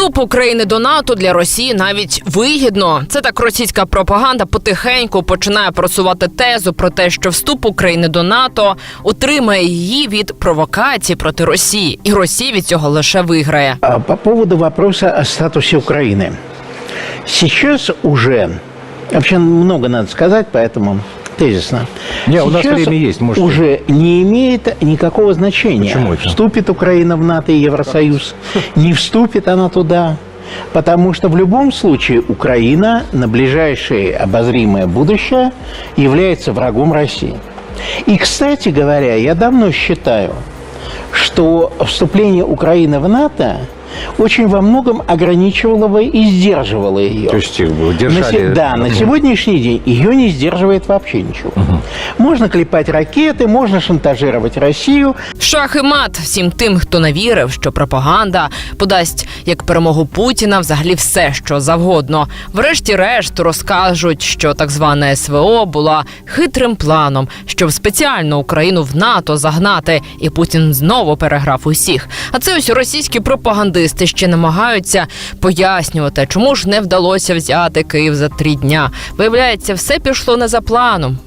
Вступ України до НАТО для Росії навіть вигідно. Це так російська пропаганда потихеньку починає просувати тезу про те, що вступ України до НАТО утримає її від провокацій проти Росії, і Росія від цього лише виграє. По поводу вопроса о статусе Украины. Сейчас уже, вообще много надо сказать, поэтому тезисно. Не, у нас время есть, можете. уже не имеет никакого значения, Почему это? вступит Украина в НАТО и Евросоюз, не вступит она туда. Потому что в любом случае Украина на ближайшее обозримое будущее является врагом России. И, кстати говоря, я давно считаю, что вступление Украины в НАТО очень во многом ограничивало бы и сдерживало ее. То есть На держали... се- да, на сегодняшний день ее не сдерживает вообще ничего. Можно клепать ракеты, можно шантажировать Россию, Шах і мат всім тим, хто не вірив, що пропаганда подасть як перемогу Путіна взагалі все, що завгодно. Врешті-решт розкажуть, що так звана СВО була хитрим планом, щоб спеціально Україну в НАТО загнати, і Путін знову переграв усіх. А це ось російські пропагандисти ще намагаються пояснювати, чому ж не вдалося взяти Київ за три дня. Виявляється, все пішло не за планом.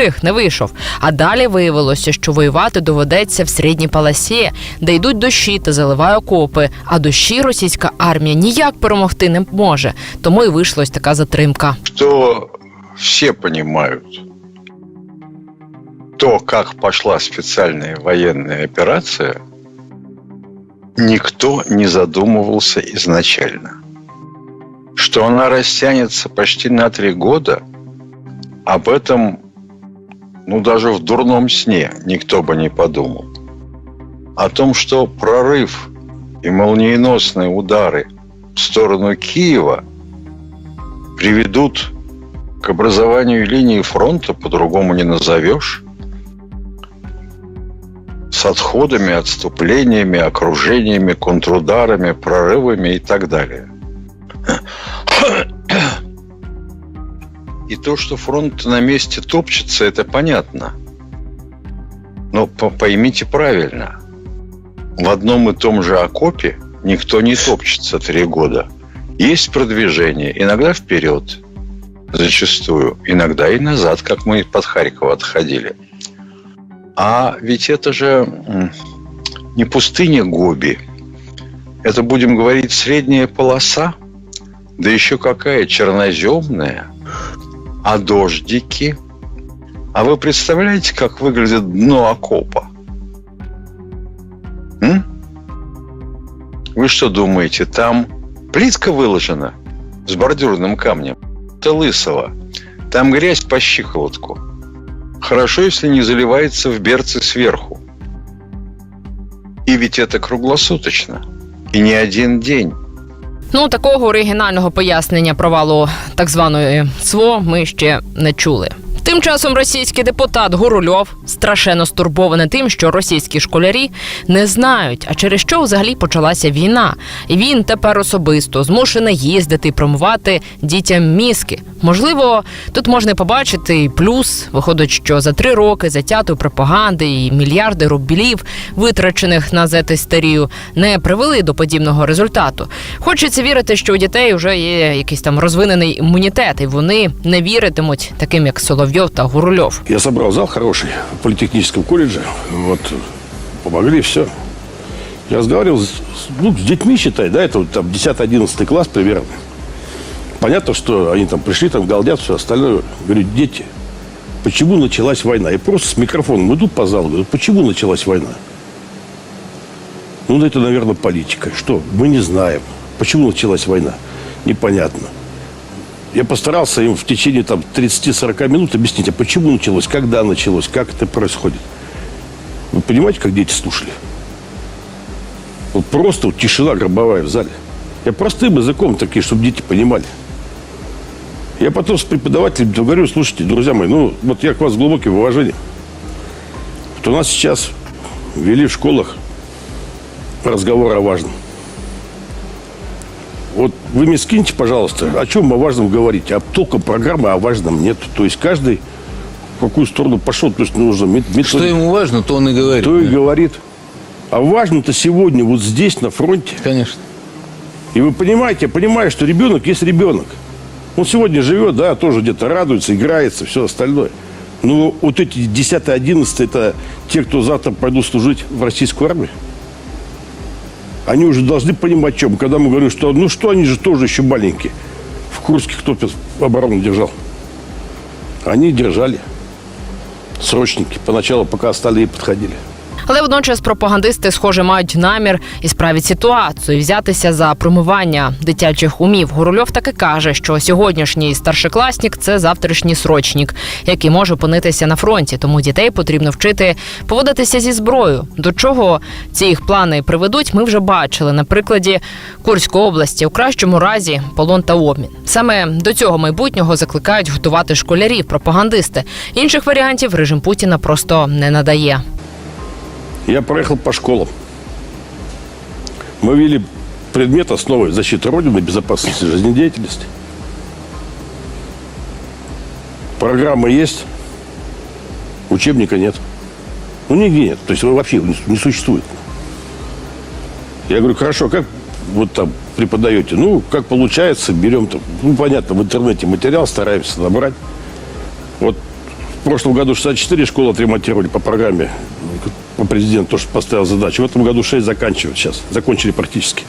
Бліцкриг не вийшов. А далі виявилося, що воювати доведеться в середній полосі, де йдуть дощі та заливає окопи. А дощі російська армія ніяк перемогти не може. Тому і вийшла ось така затримка. что все понимают то, как пошла специальная военная операция, никто не задумывался изначально. Что она растянется почти на три года, об этом, ну, даже в дурном сне никто бы не подумал. О том, что прорыв и молниеносные удары в сторону Киева приведут к образованию линии фронта, по-другому не назовешь, с отходами, отступлениями, окружениями, контрударами, прорывами и так далее. И то, что фронт на месте топчется, это понятно. Но по- поймите правильно. В одном и том же окопе никто не топчется три года. Есть продвижение, иногда вперед, зачастую, иногда и назад, как мы под Харьков отходили. А ведь это же не пустыня Гоби. Это, будем говорить, средняя полоса, да еще какая черноземная, а дождики. А вы представляете, как выглядит дно окопа? М? Вы что думаете, там плитка выложена с бордюрным камнем? Это лысого. Там грязь по щиколотку. Хорошо, если не заливается в берцы сверху. И ведь это круглосуточно. И не один день. Ну такого оригінального пояснення провалу так званої СВО ми ще не чули. Тим часом російський депутат Гурульов страшенно стурбований тим, що російські школярі не знають, а через що взагалі почалася війна. І він тепер особисто змушений їздити і промивати дітям мізки. Можливо, тут можна побачити і плюс. Виходить, що за три роки затятої пропаганди і мільярди рублів, витрачених на зетистерію, не привели до подібного результату. Хочеться вірити, що у дітей вже є якийсь там розвинений імунітет, і вони не віритимуть таким, як Соловйов та Гурульов. Я собрал зал хороший в политехническом колледже. Вот, помогли, все. Я разговаривал с, ну, с детьми, считай, да, это вот там 10-11 класс примерно. Понятно, что они там пришли, там галдят, все остальное. Говорю, дети, почему началась война? И просто с микрофоном идут по залу, говорю, почему началась война? Ну, это, наверное, политика. Что? Мы не знаем. Почему началась война? Непонятно. Я постарался им в течение там 30-40 минут объяснить, а почему началось, когда началось, как это происходит. Вы понимаете, как дети слушали? Вот просто вот тишина гробовая в зале. Я простым языком такие, чтобы дети понимали. Я потом с преподавателем говорю, слушайте, друзья мои, ну вот я к вас с глубоким уважением. Вот у нас сейчас ввели в школах разговор о важном. Вот вы мне скиньте, пожалуйста, о чем о важном говорите. А только программы о важном нет. То есть каждый в какую сторону пошел, то есть нужно мет- Что метод- ему важно, то он и говорит. то и Да. говорит. А важно-то сегодня вот здесь, на фронте, Конечно. И вы понимаете, понимаешь, что ребенок есть ребенок. Он сегодня живет, да, тоже где-то радуется, играется, все остальное. Но вот эти 10-11 это те, кто завтра пойдут служить в российскую армию. Они уже должны понимать, чем. Когда мы говорим, что ну что, они же тоже еще маленькие. В Курске кто оборону держал? Они держали. Срочники. Поначалу, пока остальные подходили. Але водночас пропагандисти, схоже, мають намір ісправити ситуацію, взятися за промивання дитячих умів. Гурульов таки каже, що сьогоднішній старшокласник це завтрашній срочник, який може опинитися на фронті. Тому дітей потрібно вчити поводитися зі зброєю. До чого ці їх плани приведуть, ми вже бачили на прикладі Курської області. У кращому разі полон та обмін. Саме до цього майбутнього закликають готувати школярів, пропагандисти. Інших варіантів режим Путіна просто не надає. Я проехал по школам. Мы ввели предмет основы защиты Родины, безопасности жизнедеятельности. Программа есть, учебника нет. Ну, нигде нет. То есть его вообще не, не существует. Я говорю, хорошо, как вот там преподаете? Ну, как получается, берем там, ну, понятно, в интернете материал стараемся набрать. Вот в прошлом году 64 школы отремонтировали по программе, по президенту тоже поставил задачу. В этом году 6 заканчивают сейчас, закончили практически.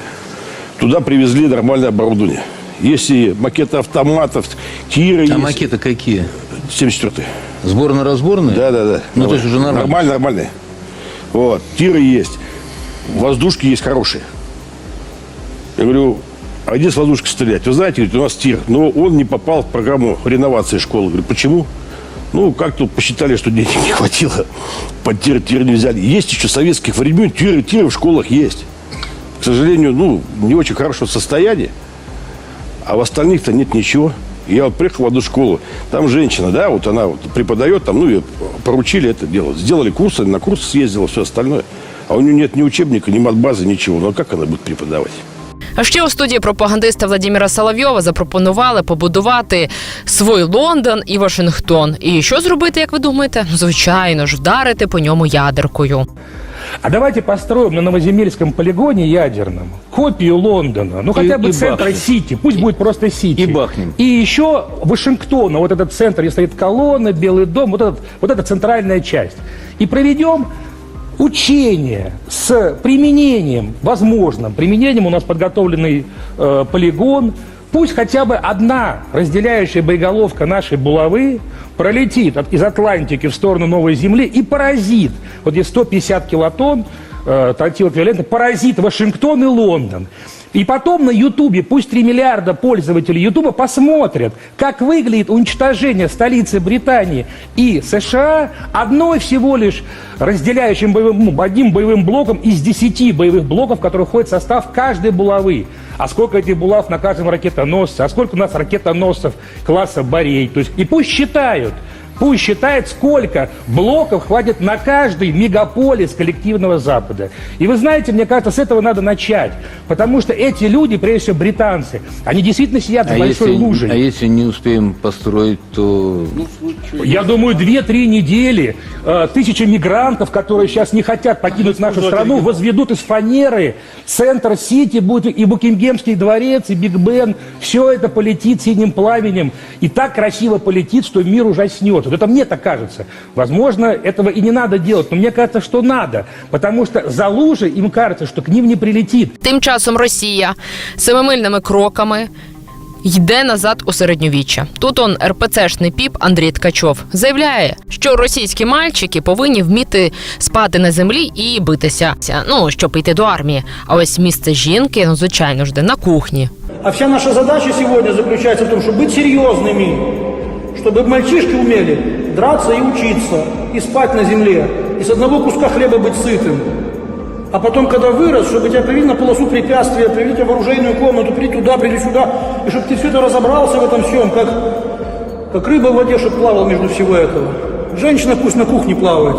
Туда привезли нормальное оборудование. Есть и макеты автоматов, тиры А есть. макеты какие? 74 Сборно-разборные? Да, да, да. Ну, то есть уже нормально. Нормально, нормально. Вот. Тиры есть. Воздушки есть хорошие. Я говорю, а где с воздушкой стрелять? Вы знаете, говорит, у нас тир. Но он не попал в программу реновации школы. Говорю, почему? Ну, как-то посчитали, что денег не хватило. Под тир, тир не взяли. Есть еще советских времен тиры, тиры в школах есть. К сожалению, ну, не очень хорошего состояния. А в остальных-то нет ничего. Я вот приехал в одну школу, там женщина, да, вот она вот преподает, там, ну, ее поручили это делать. Сделали курсы, на курс съездила, все остальное. А у нее нет ни учебника, ни матбазы, ничего. Ну, а как она будет преподавать? А ще у студії пропагандиста Владимира Соловйова запропонували побудувати свій Лондон і Вашингтон. І що зробити, як ви думаєте? Ну, звичайно ж, вдарити по ньому ядеркою. А давайте построим на Новоземельском полигоне ядерном копию Лондона, ну хотя бы и центра бахнем. Сити, пусть будет просто Сити. И бахнем. И еще Вашингтона, вот этот центр, где стоит колонна, Белый дом, вот, этот, вот эта центральная часть. И проведем учение с применением, возможным применением, у нас подготовленный э, полигон, пусть хотя бы одна разделяющая боеголовка нашей булавы пролетит от- из Атлантики в сторону Новой Земли и поразит, вот здесь 150 килотонн, э, тротилоквивалентно, поразит Вашингтон и Лондон. И потом на Ютубе, пусть 3 миллиарда пользователей Ютуба посмотрят, как выглядит уничтожение столицы Британии и США одной всего лишь разделяющим боевым, ну, одним боевым блоком из 10 боевых блоков, которые входят в состав каждой булавы. А сколько этих булав на каждом ракетоносце, а сколько у нас ракетоносцев класса Борей. То есть, и пусть считают, Пусть считает, сколько блоков хватит на каждый мегаполис коллективного Запада. И вы знаете, мне кажется, с этого надо начать. Потому что эти люди, прежде всего британцы, они действительно сидят А в большой если, луже. а если не успеем построить, то... Я думаю, 2-3 недели э, тысячи мигрантов, которые сейчас не хотят покинуть нашу страну, возведут из фанеры центр Сити, будет и Букингемский дворец, и Биг Бен. Все это полетит синим пламенем. И так красиво полетит, что мир ужаснет. Вот это мне так кажется. Возможно, этого и не надо делать, но мне кажется, что надо. Потому что за лужи им кажется, что к ним не прилетит. Тим часом Росія семимильними кроками. Йде назад у середньовіччя. Тут он РПЦшний піп Андрій Ткачов заявляє, що російські мальчики повинні вміти спати на землі і битися. Ну щоб йти до армії. А ось місце жінки, ну звичайно ж, де на кухні. А вся наша задача сегодня заключается в том, чтобы быть серьезными, чтобы мальчишки умели драться и учиться, и спать на земле, и с одного куска хлеба быть сытым. А потом, когда вырос, чтобы тебя привели на полосу препятствия, привели тебя в оружейную комнату, привели туда, привели сюда, и чтобы ты все это разобрался в этом всем, как, как рыба в воде, чтобы плавал между всего этого. Женщина пусть на кухне плавает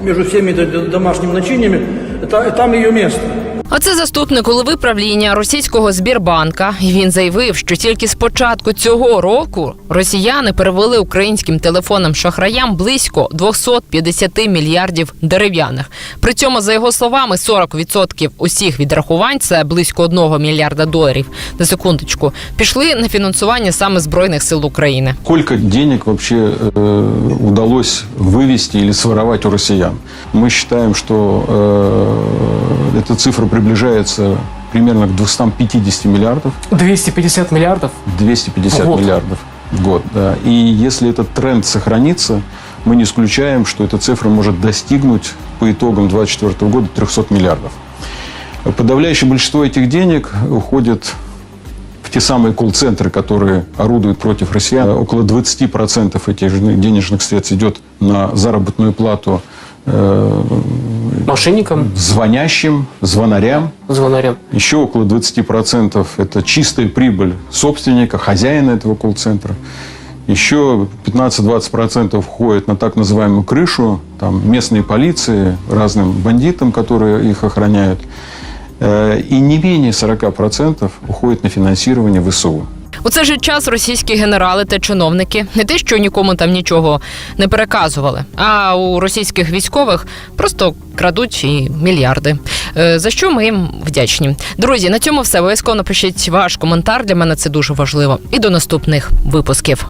между всеми домашними начиниями, это, там ее место. А це заступник голови правління російського Збірбанка. І він заявив, що тільки з початку цього року росіяни перевели українським телефонам шахраям близько 250 мільярдів дерев'яних. При цьому, за його словами, 40% усіх відрахувань це близько 1 мільярда доларів. На секундочку пішли на фінансування саме збройних сил України. Сколько денег вообще э, удалось вывести или своровать у россиян? Мы считаем, что э, эта цифра приближается примерно к 250 миллиардов. 250 миллиардов? 250 В год. миллиардов в год. Да. И если этот тренд сохранится, мы не исключаем, что эта цифра может достигнуть по итогам 2024 года 300 миллиардов. Подавляющее большинство этих денег уходит в те самые колл-центры, которые орудуют против россиян. Около 20% этих денежных средств идет на заработную плату э, Мошенникам, звонящим, звонарям. звонарям. Еще около 20% это чистая прибыль собственника, хозяина этого колл-центра. Еще 15-20% входит на так называемую крышу, там местные полиции, разным бандитам, которые их охраняют. Э, И не менее 40% уходит на финансирование ВСУ. У цей же час російські генерали та чиновники не те, що нікому там нічого не переказували, а у російських військових просто крадуть і мільярди. Е, За що ми їм вдячні. Друзі, на цьому все. Обов'язково напишіть ваш коментар. Для мене це дуже важливо. І до наступних випусків.